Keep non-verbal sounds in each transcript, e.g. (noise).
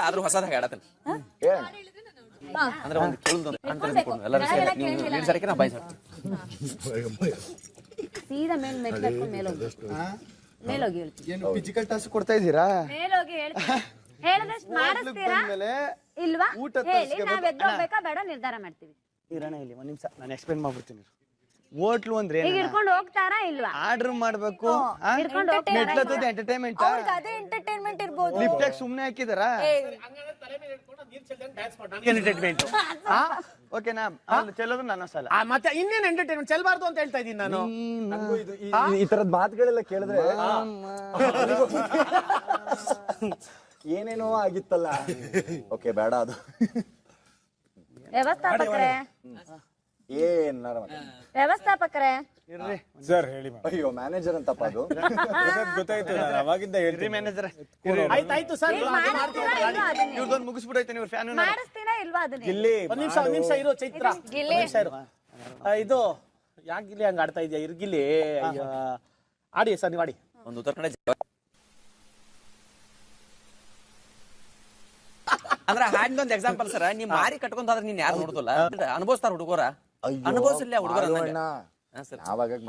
ಆದ್ರೂ ಹೊಸದಾಗ ಆಡತನ ಅಂದ್ರೆ ಒಂದು ಕೇಳುದು ಅಂತ ಎಲ್ಲರೂ ಸೇರಿ. ನೀವು ನಾ ಸೀದಾ ಮೇಲ್ ಮೆಟ್ಲು ಹತ್ಕೊಂಡ್ ಮೇಲೋಗಿ ಮೇಲೋಗಿ ಹೇಳ್ತೀನಿ. ಏನು ಫಿಸಿಕಲ್ ಟಾಸ್ಕ್ ಕೊಡ್ತಾ ಇದ್ದೀರಾ? ಮೇಲೋಗಿ ಹೇಳ್ತೀನಿ. ಹೇಳಿದಷ್ಟು ಮಾಡಿಸ್ತೀರಾ? ಬಂದ್ಮೇಲೆ ಇಲ್ವಾ? ಊಟ ಹೇಳಿ ತರ್ಸ್ಕೊಬೇಕು. ನಾವ್ ಎದ್ದೋಗ್ಬೇಕಾ ಬೇಡ ನಿರ್ಧಾರ ಮಾಡ್ತೀವಿ. ಇರೋಣ ಇಲ್ಲಿ ಒಂದ್ ನಿಮಿಷ. ನಾನು ಎಕ್ಸ್ಪ್ಲೇನ್ ಮಾಡ್ಬಿಡ್ತೀನಿ ಹೋಟ್ಲು ಅಂದ್ರೆ ಈಗ ಹಿಡ್ಕೊಂಡು ಹೋಗ್ತಾರಾ ಇಲ್ವಾ? ಆರ್ಡರ್ ಮಾಡ್ಬೇಕು. ಎಂಟರ್ಟೈನ್ಮೆಂಟ್ ಅದೇ ಎಂಟರ್ಟೈನ್ಮೆಂಟ್ ಇರ್ಬೋದು ಲಿಫ್ಟ್ ಸುಮ್ನೆ ಹಾಕಿದಾರ? ಎಂಟರ್ಟೈನ್ಮೆಂಟ್ ಓಕೆನಾ ಆಮೇಲೆ ಚೆಲ್ಲೋದು ನನ್ನ ಸಲ. ಆ, ಮತ್ತೆ ಇನ್ನೇನ್ ಎಂಟರ್ಟೈನ್ಮೆಂಟ್ ಚೆಲ್ಬಾರ್ದು ಅಂತ ಹೇಳ್ತಾ ಇದ್ದೀನಿ ನಾನು. ಈ ತರದ್ ಮಾತುಗಳೆಲ್ಲ ಕೇಳಿದ್ರೆ ಏನೇನೋ ಆಗಿತ್ತಲ್ಲ. (laughs) ಓಕೆ ಬೇಡ ಅದು. ವ್ಯವಸ್ಥಾಪಕರೇ. ಏನಾರ. ವ್ಯವಸ್ಥಾಪಕರೇ? ಇರ್ರಿ. ಸರ್ ಹೇಳಿ ಅಯ್ಯೋ ಮ್ಯಾನೇಜರ್ ಅಂತಪ್ಪ ಅದು. ಗೊತ್ತಾಯ್ತು ನಾನು ಅವಾಗಿಂದ ಹೇಳ್ರಿ ಮ್ಯಾನೇಜರ್ ಆಯ್ತಾಯ್ತು ಸರ್. ಇವ್ರದೊಂದು ಮುಗಿಸ್ಬಿಡೈತೆ ನೀವು ಫ್ಯಾನ್ ಮಾಡಿಸ್ತೀರಾ ಇಲ್ವಾ ಅದನ್ನ? ಇಲ್ಲಿ ಒಂದ್ ನಿಮಿಷ ಒಂದ್ ನಿಮಿಷ ಇರೋ ಚೈತ್ರ. ನಿಮಿಷ ಇರು. ಇದು ಯಾಕೆ ಇಲ್ಲಿ ಹಂಗ ಆಡ್ತಾ ಇದೆಯಾ? ಇರ್ಗಿಲ್ಲಿ ಅಯ್ಯೋ. ಆಡಿ ಸರ್ ನೀವು ಆಡಿ. ಒಂದು ಉತ್ತರ ಕನ್ನಡ ಅಂದ್ರೆ ಹಾಡಿನ ಒಂದು ಎಕ್ಸಾಂಪಲ್ ಸರ್. ನೀ ಮಾರಿ ಕಟ್ಕೊಂತ ಹೋದ್ರೆ ನೀನ್ ಯಾರು ನೋಡುದಿಲ್ಲ? ಅನುಭವಿಸ್ತಾರ ಹುಡುಗರ. ಅಯ್ಯೋ, ಹುಡುಗರನ್ನ. ನಾವಾಗ (laughs)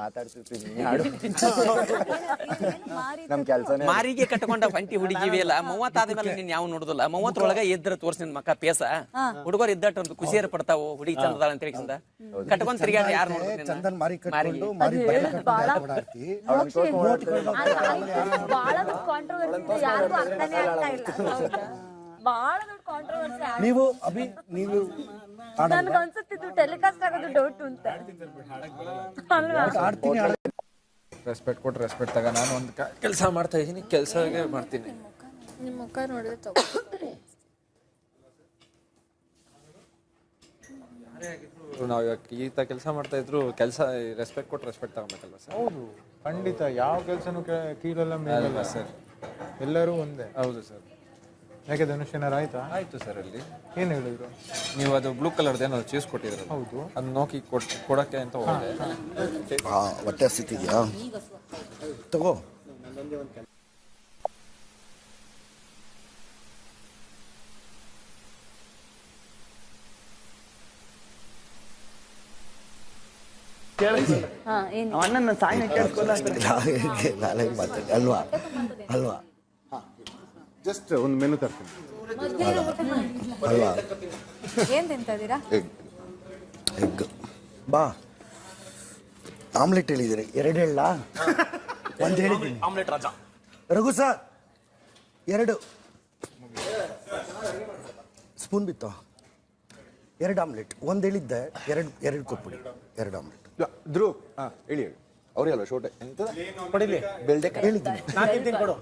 ನಮ್ ಕೆಲ್ಸನೇ ಮಾರಿಗೆ ಕಟ್ಕೊಂಡ ಹೊಂಟಿ ಹುಡುಗಿವಿ ಇಲ್ಲ ಮೂವತ್ತಾದ ಮೇಲೆ ನೀನ್ ಯಾವ ನೋಡುದಿಲ್ಲ. ಮೂವತ್ತರೊಳಗ ಒಳಗ ತೋರ್ಸಿ ನಿನ್ ಮಕ್ಕ ಪೇಸ. ಹುಡುಗರು ಇದ್ದಟ್ ಒಂದು ಖುಷಿಯರ್ ಪಡ್ತಾವು ಹುಡುಗಿ ಚಂದದಾಳ ಅಂತ ಹೇಳಿ ಕಟ್ಕೊಂಡ್ ತಿರ್ಗಾಡ ಯಾರು ನೋಡ್ತಾರೆ ಚಂದನ್ ಮಾರಿ ಕಟ್ಕೊಂಡು ಮಾರಿ ಬಹಳ ದೊಡ್ಡ ಕಾಂಟ್ರವರ್ಸಿ ಯಾರಿಗೂ ಅರ್ಥನೇ ಆಗ್ತಾ ಇಲ್ಲ. ಬಹಳ ದೊಡ್ಡ ಕಾಂಟ್ರವರ್ಸಿ ನೀವು ಅಭಿ ನೀವು ನನ್ಗೆ ಅನ್ಸುತ್ತಿದ್ದು ಟೆಲಿಕಾಸ್ಟ್ ಆಗೋದು ಡೌಟ್ ಅಂತ ಅಲ್ವಾ? ಆಡ್ತೀನಿ ರೆಸ್ಪೆಕ್ಟ್ ಕೊಟ್ಟು ರೆಸ್ಪೆಕ್ಟ್ ತಗ ನಾನು ಒಂದು ಕೆಲಸ ಮಾಡ್ತಾ ಇದ್ದೀನಿ ಕೆಲಸಗೆ ಮಾಡ್ತೀನಿ. ನಿಮ್ಮ ಮುಖ ನೋಡಿದ್ರೆ ತಗೋ. ನಾವು ಇವಾಗ ಈ ತ ಕೆಲಸ ಮಾಡ್ತಾ ಇದ್ರು ಕೆಲಸ ರೆಸ್ಪೆಕ್ಟ್ ಕೊಟ್ಟು ರೆಸ್ಪೆಕ್ಟ್ ತಗೊಬೇಕಲ್ವಾ ಸರ್? ಹೌದು ಖಂಡಿತ. ಯಾವ ಕೆಲಸನೂ ಕೀಳಲ್ಲ ಮೇಲಲ್ಲ. ಸರ್? ಎಲ್ಲರೂ ಒಂದೇ. ಹೌದು ಸರ್. ಯಾಕೆ ಧನುಷ್ ಏನಾರು ಆಯ್ತಾ? ಆಯ್ತು ಸರ್ ಅಲ್ಲಿ. ಏನ್ ಹೇಳಿದ್ರು? ನೀವು ಅದು ಬ್ಲೂ ಕಲರ್ದು ಏನಾದ್ರು ಚೀಸ್ ಕೊಟ್ಟಿದ್ರಲ್ಲ ಹೌದು. ಅದು ನೋಕಿ ಕೊಟ್ ಕೊಡಕ್ಕೆ ಅಂತ ಹೋದೆ. ಹೊಟ್ಟೆ ಹಸಿತಿದ್ಯಾ? ತಗೋ. ಹಾ ಏನು? ಅಣ್ಣನ ಸಾಯಿನ ಕೇಳ್ಕೊಳ್ಳ ನಾಳೆ ಮಾತಾಡಿ ಅಲ್ವಾ? ಅಲ್ವಾ? ಜಸ್ಟ್ ಒಂದು ಮೆನು ತರ್ತೀನಿ. ಅಲ್ವಾ? ಏನ್ ತಿಂತ ಇದೀರಾ ಎಗ್ ಎಗ್ ಬಾ. ಆಮ್ಲೆಟ್ ಹೇಳಿದಿರಿ ಎರಡು ಹೇಳ ಒಂದು ಹೇಳಿದ್ದೀನಿ. ಆಮ್ಲೆಟ್ ರಾಜ. ರಘು ಸರ್. ಎರಡು. ಸ್ಪೂನ್ ಬಿತ್ತು? ಎರಡು ಆಮ್ಲೆಟ್ ಒಂದು ಹೇಳಿದ್ದೆ. ಎರಡು ಎರಡು ಕೊಟ್ಬಿಡಿ. ಎರಡು ಆಮ್ಲೆಟ್ ಧ್ರುವ್ ಹಾಂ ಹೇಳಿ ಹೇಳಿ. ಅವ್ರಿಗೆ ಅಲ್ಲ ಶೋಟೆ ಎಂತ ಕೊಡಿಲಿ. ಬೆಳ್ದೆ ಹೇಳಿದ್ದೀನಿ. ನಾನ್ ತಿಂತೀನಿ ಕೊಡು.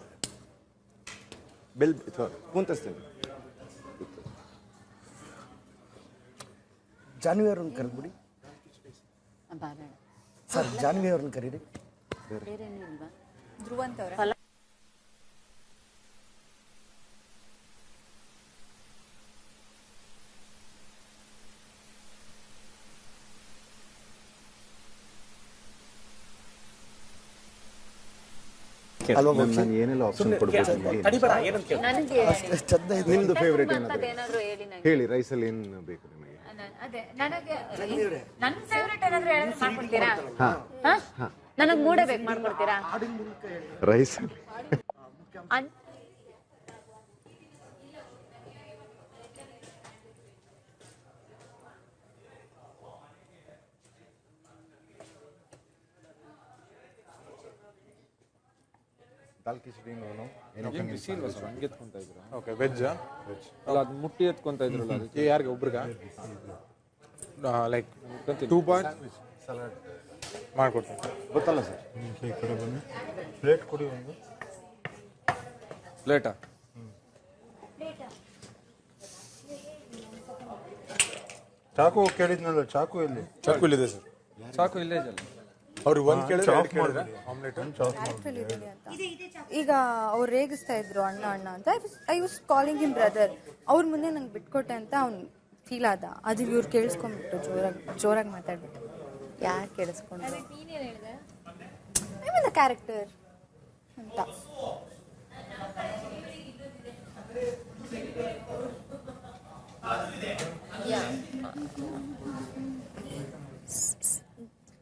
ಬೆಲ್ ಸ್ಪೂನ್ ತರಿಸ್ತೀನಿ ಜಾನ್ವಿ ಅವ್ರನ್ನ ಕರೆದ್ಬಿಡಿ. ಸರ್ ಜಾನ್ವಿ ಅವ್ರನ್ನ ಕರೀರಿ ಧ್ರುವಂತ್ ನಾನು ಏನೆಲ್ಲ ಆಪ್ಷನ್ ಕೊಡ್ಬೋದು ನಿಮ್ಗೆ? ತಡಿಬೇಡ ಏನಂತ ಕೇಳು ನನಗೆ ಚಂದ ಇದೆ. ನಿಮ್ದು ಫೇವ್ರೇಟ್ ಏನಾದ್ರು? ಹೇಳಿ ರೈಸಲ್ಲಿ ಏನು ಬೇಕು ನಿಮಗೆ? ಅದ- ನನಗೆ ನನ್ನ ಫೇವ್ರೆಟ್ ಏನಾದ್ರು ಹೇಳಿದ್ರೆ ಮಾಡ್ಕೊಡ್ತೀರಾ? ಹಾ. ನನಗ್ ಮೂಡೆ ಬೇಕು ಮಾಡ್ಕೊಡ್ತೀರಾ? ರೈಸಲ್ಲಿ ದಾಲ್ ಕಿಚಡಿ ನೋನು ಏನ್ ಬಿಸಿ ಇಲ್ವಾ ಸರ್? ಹಂಗೆ ಎತ್ಕೊಂತ ಇದ್ರು? ಓಕೆ ವೆಜ್ ಅಲ್ಲ ಅದು ಮುಟ್ಟಿ ಎತ್ಕೊಂತ ಇದ್ರಲ್ಲ ಅದಕ್ಕೆ. ಯಾರಿಗೆ? ಒಬ್ರಿಗ? ಲೈಕ್ ಟೂ ಪಾಯಿಂಟ್ ಸಲಾಡ್ ಮಾಡ್ಕೊಡ್ತೀನಿ. ಗೊತ್ತಲ್ಲ ಸರ್? ಈ ಕಡೆ ಬನ್ನಿ. ಪ್ಲೇಟ್ ಕೊಡಿ ಒಂದು. ಪ್ಲೇಟಾ ಚಾಕು ಕೇಳಿದ್ನಲ್ಲ ಚಾಕು ಇಲ್ಲಿ ಚಾಕು ಇಲ್ಲಿದೆ ಸರ್. ಚಾಕು ಇಲ್ಲೇ ಇದೆಯಲ್ಲ ಅವ್ರಿಗೆ ಒಂದು ಕೇಳಿದ್ರೆ ಆಮ್ಲೆಟ್ ಚಾಪ್ ಚಾಕು ಈಗ ಅವ್ರು ರೇಗಿಸ್ತಾ ಇದ್ರು ಅಣ್ಣ ಅಣ್ಣ ಅಂತ. I was I was calling him brother ಅವ್ರ ಮುಂದೆ ನಂಗೆ ಬಿಟ್ಕೊಟ್ಟೆ ಅಂತ ಅವ್ನು ಫೀಲ್ ಆದ. ಅದು ಇವ್ರು ಕೇಳಿಸ್ಕೊಂಡ್ಬಿಟ್ಟು ಜೋರಾಗಿ ಜೋರಾಗಿ ಮಾತಾಡ್ಬಿಟ್ಟು ಯಾರು ಕೇಳಿಸ್ಕೊಂಡ್ರು? ಐ ಕ್ಯಾರೆಕ್ಟರ್ ಅಂತ.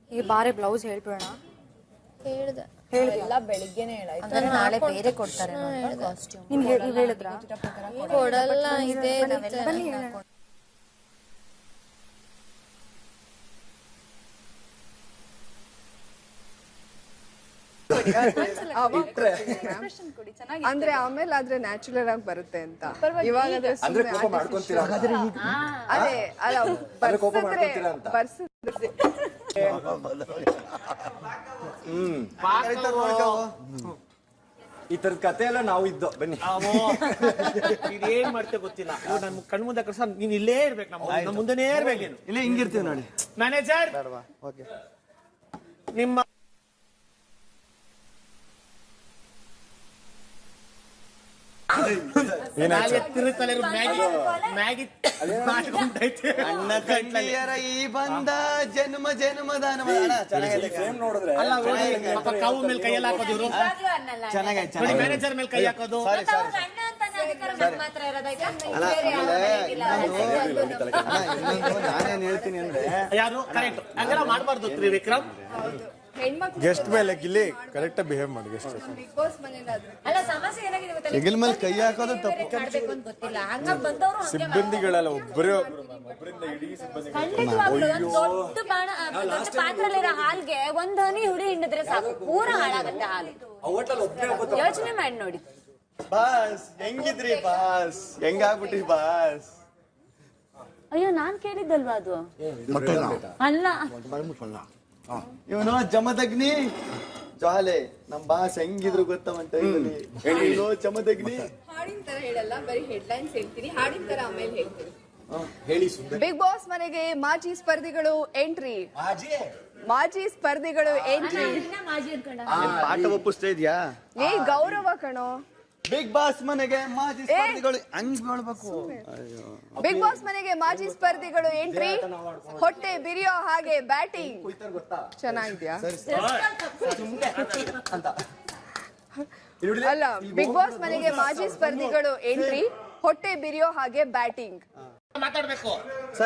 ಈ ಬಾರಿ ಬ್ಲೌಸ್ ಹೇಳ್ಬಿಡೋಣ ಹೇಳ್ದೆ ಎಲ್ಲ ಬೆಳಿಗ್ಗೆನೆ ಹೇಳಾಯ್ತು ನಾಳೆ ಬೇರೆ ಕೊಡ್ತಾರೆ ಕಾಸ್ಟ್ಯೂಮ್ ನೀನ್ ಹೇಳಿ ನೀವ್ ಹೇಳಿದ್ರಾ? ಕೊಡಲ್ಲ ಇದೇ ಬನ್ನಿ ಹೇಳೋಣ. ಅಂದ್ರೆ ಆಮೇಲೆ ಆದ್ರೆ ನ್ಯಾಚುರಲ್ ಆಗಿ ಬರುತ್ತೆ ಅಂತ. ಇವಾಗ ಸುಮ್ನೆ artificial. ಅದೇ ಅಲ್ಲ ಬರ್ಸಿದ್ರೆ ಬರ್ಸಿದ್ರೆ ಈ ತರದ ಕತೆ ಎಲ್ಲ ನಾವು ಇದ್ದೋ ಬನ್ನಿ. ಇದೇನ್ ಮಾಡ್ತೇವೆ ಗೊತ್ತಿಲ್ಲ. ನನ್ ಕಣ್ ಮುಂದೆ ಕಳ್ಸ ನೀನ್ ಇಲ್ಲೇ ಇರ್ಬೇಕು ನಮ್ಮ ಮುಂದೆನೇ ಇರ್ಬೇಕು ನೀನು. ಇಲ್ಲಿ ಹಿಂಗಿರ್ತೀವಿ ನೋಡಿ. ಮ್ಯಾನೇಜರ್ ಓಕೆ ನಿಮ್ಮ ಈ ಬಂದ ಜನ್ಮ ಜನ್ಮದಾನ ನೋಡಿದ್ರೆ ಕಾವು ಮೇಲೆ ಕೈಯಲ್ಲಿ ಹಾಕೋದು ಇವರು. ಚೆನ್ನಾಗೈತೆ ನೋಡಿ ಚೆನ್ನಾಗೈತೆ. ಮ್ಯಾನೇಜರ್ ಮೇಲೆ ಕೈ ಹಾಕೋದು. ನಾನೇನ್ ಹೇಳ್ತೀನಿ ಅಂದ್ರೆ ಯಾರು? ಕರೆಕ್ಟ್ ಹಂಗೆಲ್ಲ ವಿಕ್ರಮ್ ತ್ರಿವಿಕ್ರಮ್. ಹೆಣ್ಮಕ್ಳು ಗೆಸ್ಟ್ ಮೇಲೆ ಗಿಲ್ಲಿ ಕರೆಕ್ಟ್ ಬಿಹೇವ್ ಮಾಡಿ ಗೆಸ್ಟ್ ಬಿಗ್ ಬಾಸ್ ಮನೇಲಾದ್ರೆ ಅಲ್ಲ ಸಮಸ್ಯೆ ಏನಾಗಿದೆ ಗೊತ್ತಾ? ಹೆಗಲ ಮೇಲೆ ಕೈ ಹಾಕೋದು ತಪ್ಪು. ಮಾಡ್ಬೇಕು ಅಂತ ಗೊತ್ತಿಲ್ಲ. ಹಂಗ ಬಂದವರು ಹಂಗೆ ಸಿಬ್ಬಂದಿಗಳೆಲ್ಲ ಒಬ್ಬರೇ ಒಬ್ರು ಒಬ್ಬರಿಂದ ಇಡೀ ಸಿಬ್ಬಂದಿ ಖಂಡಿತವಾಗ್ಲೂ ಒಂದ್ ದೊಡ್ಡ ಬಾಣ. ಆ, ದೊಡ್ಡ ಪಾತ್ರದಲ್ಲಿರೋ ಹಾಲ್ಗೆ ಒಂದ್ ಹನಿ ಹುಡಿ ಹಿಂಡಿದ್ರೆ ಸಾಕು. ಪೂರ ಹಾಳಾಗತ್ತೆ ಹಾಲು. ಯೋಚನೆ ಮಾಡಿ ನೋಡಿ. ಬಾಸ್ ಹೆಂಗಿದ್ರಿ ಬಾಸ್? ಹೆಂಗಾಗ್ಬಿಟ್ರಿ ಬಾಸ್? ಅಯ್ಯೋ ನಾನ್ ಕೇಳಿದ್ದಲ್ವಾ ಅದು? ಅಲ್ಲ. ಇವನು ಜಮದಗ್ನಿ ಜಾಲೆ ನಮ್ ಬಾಸ್ ಹೆಂಗಿದ್ರು ಗೊತ್ತವಂತ ಇವನು ಜಮದಗ್ನಿ ಹಾಡಿನ ತರ ಹೇಳಲ್ಲ ಬರೀ ಹೆಡ್ಲೈನ್ಸ್ ಹೇಳ್ತೀನಿ. ಹಾಡಿನ ತರ ಆಮೇಲೆ ಹೇಳ್ತೀನಿ. ಹೇಳಿ ಸುಂದರ್. ಬಿಗ್ ಬಾಸ್ ಮನೆಗೆ ಮಾಜಿ ಸ್ಪರ್ಧಿಗಳು ಎಂಟ್ರಿ ಮಾಜಿ? ಸ್ಪರ್ಧಿಗಳು ಎಂಟ್ರಿ ಪಾಠ ಒಪ್ಪಿಸ್ತಾ ಇದ್ಯಾ? ಏ ಗೌರವ ಕಣೋ. ಬಿಗ್ ಬಾಸ್ ಮನೆಗೆ ಮಾಜಿ ಸ್ಪರ್ಧಿಗಳು ಹಂಗ್ ಹೇಳ್ಬೇಕು ಬಿಗ್ ಬಾಸ್ ಮನೆಗೆ ಮಾಜಿ ಸ್ಪರ್ಧಿಗಳು ಎಂಟ್ರಿ ಹೊಟ್ಟೆ ಬಿರಿಯೋ ಹಾಗೆ ಬ್ಯಾಟಿಂಗ್ ಚೆನ್ನಾಗಿದ್ಯಾ? ಅಲ್ಲ ಬಿಗ್ ಬಾಸ್ ಮನೆಗೆ ಮಾಜಿ ಸ್ಪರ್ಧಿಗಳು ಎಂಟ್ರಿ ಹೊಟ್ಟೆ ಬಿರಿಯೋ ಹಾಗೆ ಬ್ಯಾಟಿಂಗ್ ಮಾತಾಡ್ಬೇಕು.